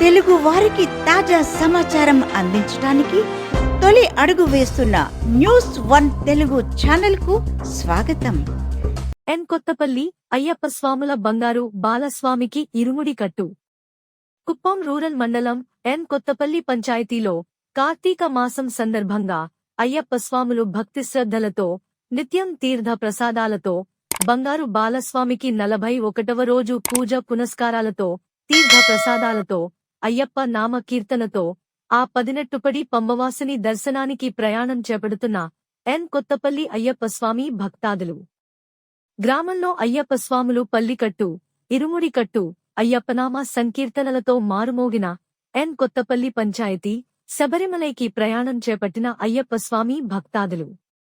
తెలుగు వారికి తాజా సమాచారం అందించడానికి తొలి అడుగు వేస్తున్న న్యూస్ వన్ తెలుగు ఛానల్కు స్వాగతం. ఎన్ కొత్తపల్లి అయ్యప్ప స్వాముల బంగారు బాలస్వామికి ఇరుముడి కట్టు. కుప్పం రూరల్ మండలం ఎన్ కొత్తపల్లి పంచాయతీలో కార్తీక మాసం సందర్భంగా అయ్యప్ప స్వాములు భక్తి శ్రద్ధలతో నిత్యం తీర్థ ప్రసాదాలతో బంగారు బాలస్వామికి నలభై ఒకటవ రోజు పూజ పునస్కారాలతో తీర్థ ప్రసాదాలతో అయ్యప్ప నామ కీర్తనతో ఆ పదినెట్టుపడి పంబవాసిని దర్శనానికి ప్రయాణం చేపడుతున్న ఎన్ కొత్తపల్లి అయ్యప్ప స్వామి భక్తాదులు. గ్రామంలో అయ్యప్ప స్వాములు పల్లికట్టు ఇరుముడికట్టు అయ్యప్పనామ సంకీర్తనలతో మారుమోగిన ఎన్ కొత్తపల్లి పంచాయతీ శబరిమలైకి ప్రయాణం చేపట్టిన అయ్యప్ప స్వామి భక్తాదులు.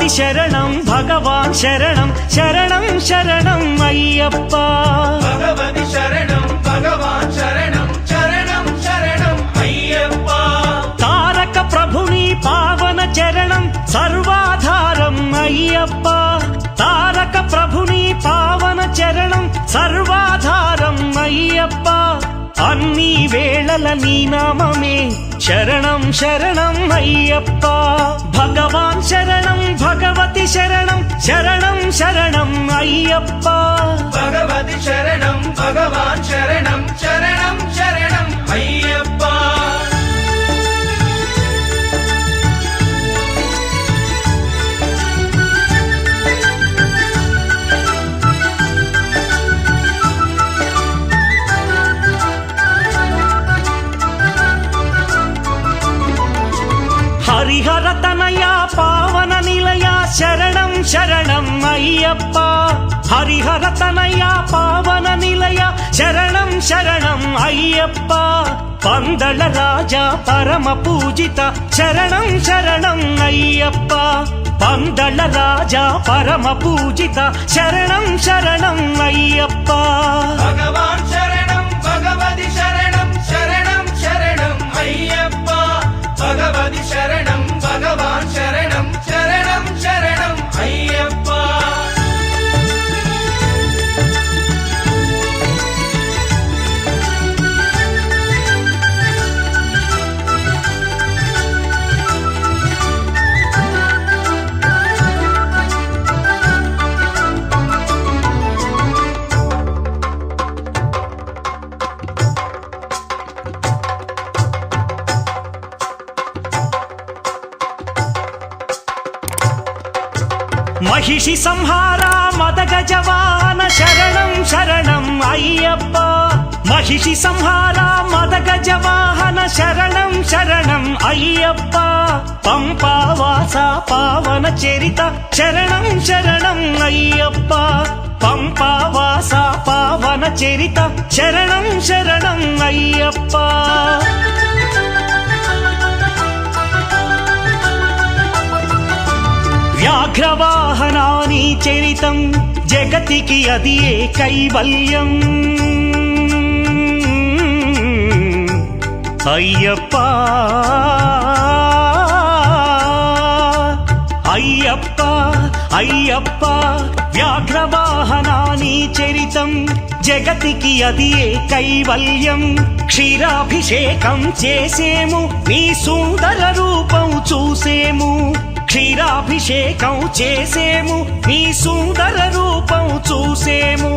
భగవతి శరణం భగవాన్ శరణం శరణం శరణం అయ్యప్ప. భగవతి శరణం భగవాన్ శరణం శరణం శరణం అయ్యప్ప. తారక ప్రభుని పావన చరణం సర్వాధారం అయ్యప్ప. తారక ప్రభుని పావన చరణం సర్వాధారం అయ్యప్ప. అన్ని వేళల నీ నామమే శరణం శరణం అయ్యప్ప భగవాన్ శరణం భగవతి శరణం శరణం శరణం అయ్యప్ప భగవతి శరణం భగవాన్ శరణం శరణం శరణం అయ్యప్ప అయ్యప్ప హరిహర తనయ పావన నిలయ శరణం శరణం అయ్యప్ప. పందళ రాజా పరమ పూజిత శరణం శరణం అయ్యప్ప. పందళ రాజా పరమ పూజిత శరణం శరణం అయ్యప్ప. మహిషి సంహార మదగ జవాన శరణం శరణం అయ్యప్ప. మహిషి సంహార మదగ జవాహన శరణం శరణం అయ్యప్ప. పంపావాస పావన చరిత శరణం శరణం అయ్యప్ప. పంపావాస పావన చరిత శరణం శరణం అయ్యప్ప. వ్యాఘ్రవాహనాని జగతికి అది ఏ కైవల్యం? అయ్యప్ప! అయ్యప్ప! అయ్యప్ప! వ్యాఘ్రవాహనాని చరితం జగతికి అది ఏ కైవల్యం? క్షీరాభిషేకం చేసేము నీ సుందర రూపం చూసేము. క్షీరాభిషేకం చేసేము నీ సుందర రూపం చూసేము.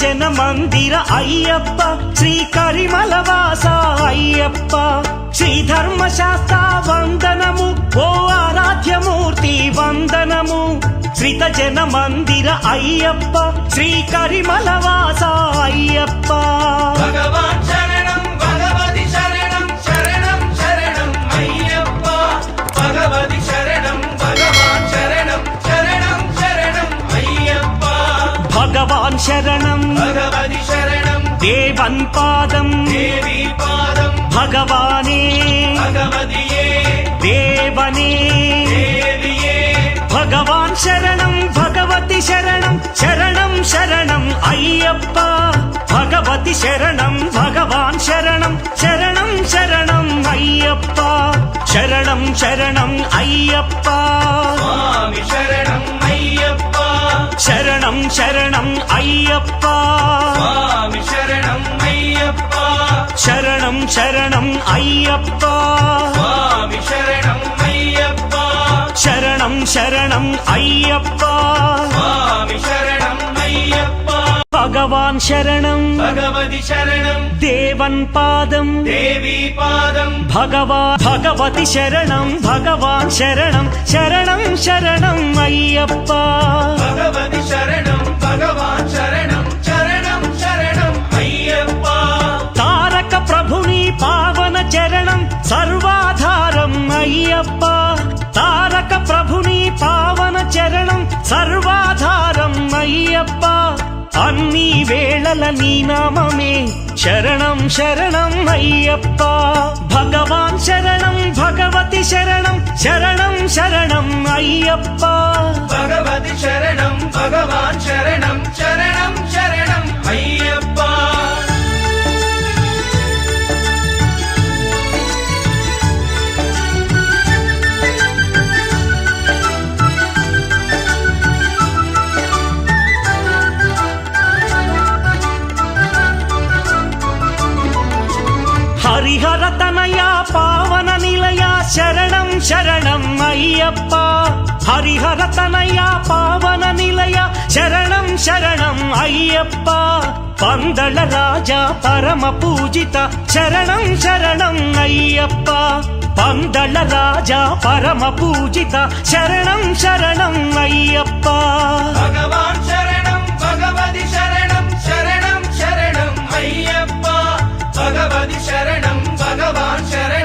జన మందిర అయ్యప్ప శ్రీ కరిమలవాస అయ్యప్ప. శ్రీ ధర్మశాస్త్ర వందనము ఓ ఆరాధ్యమూర్తి వందనము. శ్రీత జన మందిర అయ్యప్ప శ్రీ కరిమలవాస అయ్యప్ప. భగవాన్ சரணம். தேவன் பாதம். பகவானே. தேவனே. பகவான் சரணம் பகவதி சரணம். சரணம் சரணம் ஐயப்பா. பகவதி சரணம் பகவான் சரணம். சரணம் சரணம் ஐயப்பா. சரணம் சரணம் ஐயப்பா. சரணம் ஐயப்பா. ശരണം ശരണം അയ്യപ്പ. സ്വാമി ശരണം അയ്യപ്പ. ശരണം ശരണം അയ്യപ്പ. സ്വാമി ശരണം ശരണം ശരണം അയ്യപ്പ. ശരണം അയ്യപ്പ. ഭഗവാൻ ശരണം. ഭഗവതി ശരണം. ദേവൻ പാദം. ദേവി പാദം. ഭഗവാ ഭഗവതി ശരണം ഭഗവാൻ ശരണം ശരണം ശരണം അയ്യപ്പ. ഭഗവതി ശരണം ഭഗവാൻ ശരണം. వేళల నీ నామమే శరణం శరణం అయ్యప్ప భగవాన్ శరణం భగవతి శరణం శరణం శరణం అయ్యప్ప భగవతి శరణం భగవాన్ శరణం శరణం శరణం ஐயப்பா ஹரிஹர தனையா பாவன நிலையா சரணம் சரணம் ஐயப்பா. பந்தள ராஜா பரம பூஜிதா சரணம் சரணம் ஐயப்பா. பந்தள ராஜா பரம பூஜிதா சரணம் சரணம் ஐயப்பா. பகவான் சரணம் பகவதி சரணம் சரணம் சரணம் ஐயப்பா. பகவதி சரணம் பகவான் சரணம்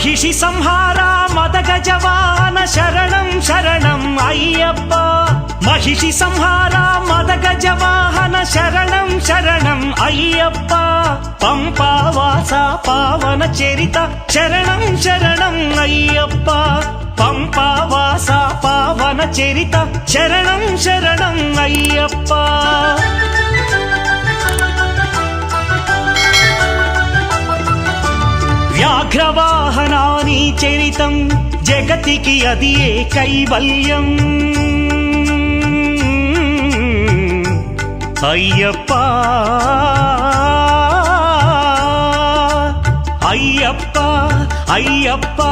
మహిషి సంహార మదగజవాన శరణం శరణం అయ్యప్ప. మహిషి సంహార మదగజవాహన శరణం శరణం అయ్యప్ప. పంపావాస పావన చరిత శరణం శరణం అయ్యప్ప. పంపావాస పావన చరిత శరణం శరణం అయ్యప్ప. వ్యాఘ్రవాహనాని చరితం? జగతికి అది ఏ కైవల్యం? అయ్యప్ప! అయ్యప్ప! అయ్యప్ప!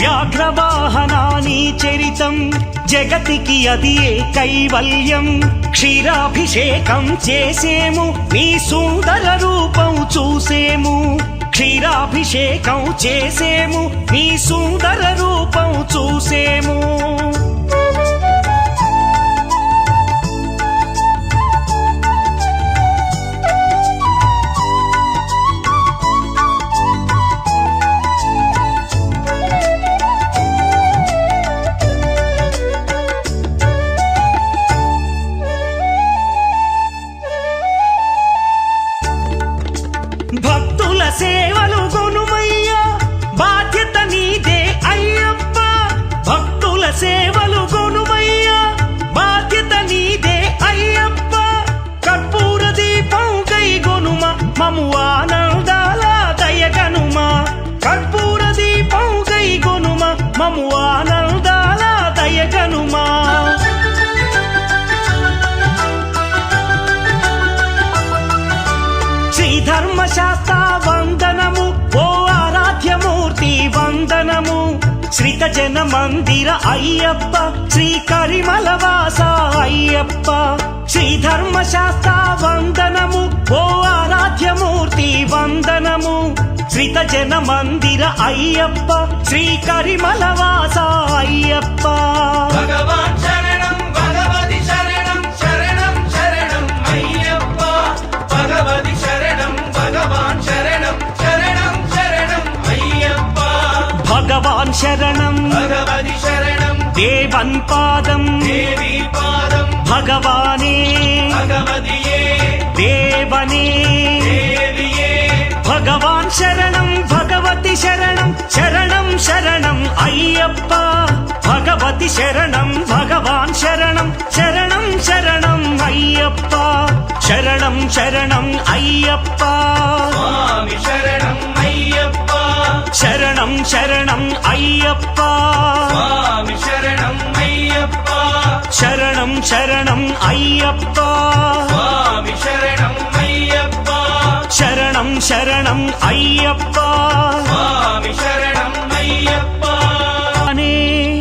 వ్యాఘ్రవాహనాని చరితం? జగతికి అది ఏ కైవల్యం? క్షీరాభిషేకం చేసేము నీ సుందర రూపం చూసేము. క్షీరాభిషేకం చేసేము నీ సుందర రూపం చూసేము. జన మందిర అయ్యప్ప శ్రీ కరిమల వాస అయ్యప్ప. శ్రీ ధర్మశాస్త్ర వందనము ఓ ఆరాధ్యమూర్తి వందనము. శ్రీత జన మందిర అయ్యప్ప శ్రీ కరిమల వాస అయ్యప్ప. భగవాన్ பகவான் சரணம். தேவன் பாதம். பகவானே. தேவனே. பகவான் சரணம் பகவதி சரணம் சரணம் சரணம் ஐயப்பா. பகவதி சரணம் பகவான் சரணம் சரணம் சரணம் ஐயப்பா. சரணம் சரணம் ஐயப்பா. சரணம் ஐயப்பா. சரணம் சரணம் ஐயப்பா. சரணம் ஐயப்பா. சரணம் சரணம் ஐயப்பா. சரணம் ஐயப்பா. சரணம் சரணம் ஐயப்பா. சரணம் ஐயப்பா.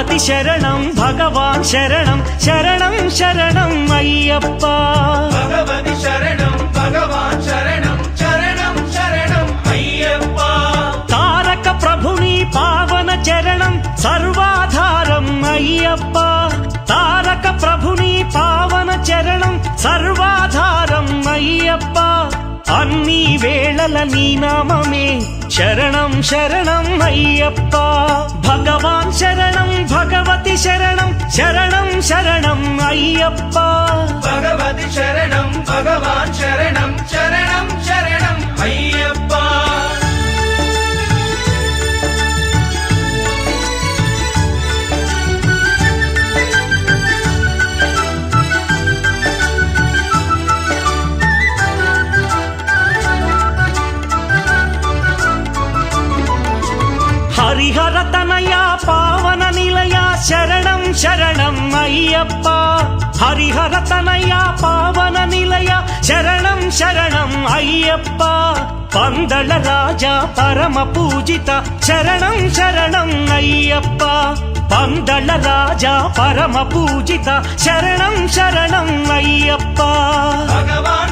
భగవతి శరణం భగవాన్ శరణం శరణం శరణం అయ్యప్ప. భగవతి శరణం భగవాన్ శరణం శరణం శరణం అయ్యప్ప. తారక ప్రభుని పావన చరణం సర్వాధారం అయ్యప్ప. తారక ప్రభుని పావన చరణం సర్వాధారం అయ్యప్ప. நாமம் நீ வேளல நீ நாமமே. சரணம் சரணம் ஐயப்பா. பகவான் சரணம் பகவதி சரணம். சரணம் சரணம் ஐயப்பா. பகவதி சரணம் பகவான் சரணம். சரணம் சரணம் ஐயப்பா. ஐயப்பா ஹரிஹரத்தனையா பாவன நிலையா? சரணம் சரணம் ஐயப்பா. பந்தள ராஜா பரம பூஜிதா. சரணம் சரணம் ஐயப்பா. பந்தள ராஜா பரம பூஜிதா. சரணம் சரணம் ஐயப்பா. பகவான்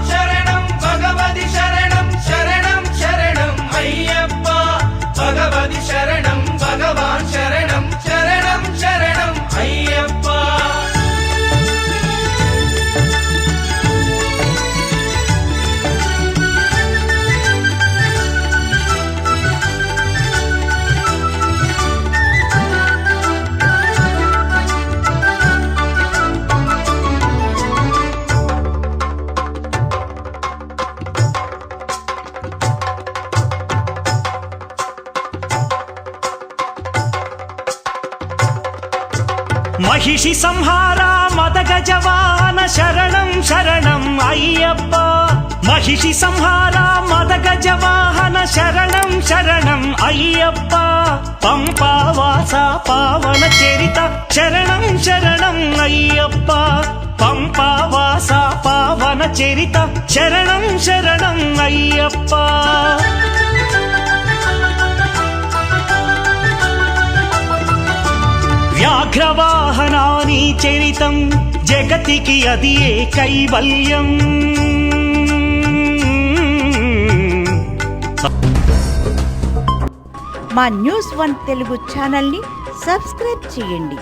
మహిషి సంహార మదగ జవాన శరణం శరణం అయ్యప్ప. మహిషి సంహార మదగ జవాహన శరణం శరణం అయ్యప్ప. పంపావాస పావన చరిత శరణం శరణం అయ్యప్ప. పంపావాస పావన చరిత శరణం శరణం అయ్యప్ప. వాహనాని చరితం జగతికి అది ఏ కైవల్యం? మా న్యూస్ వన్ తెలుగు ఛానల్ని సబ్స్క్రైబ్ చేయండి.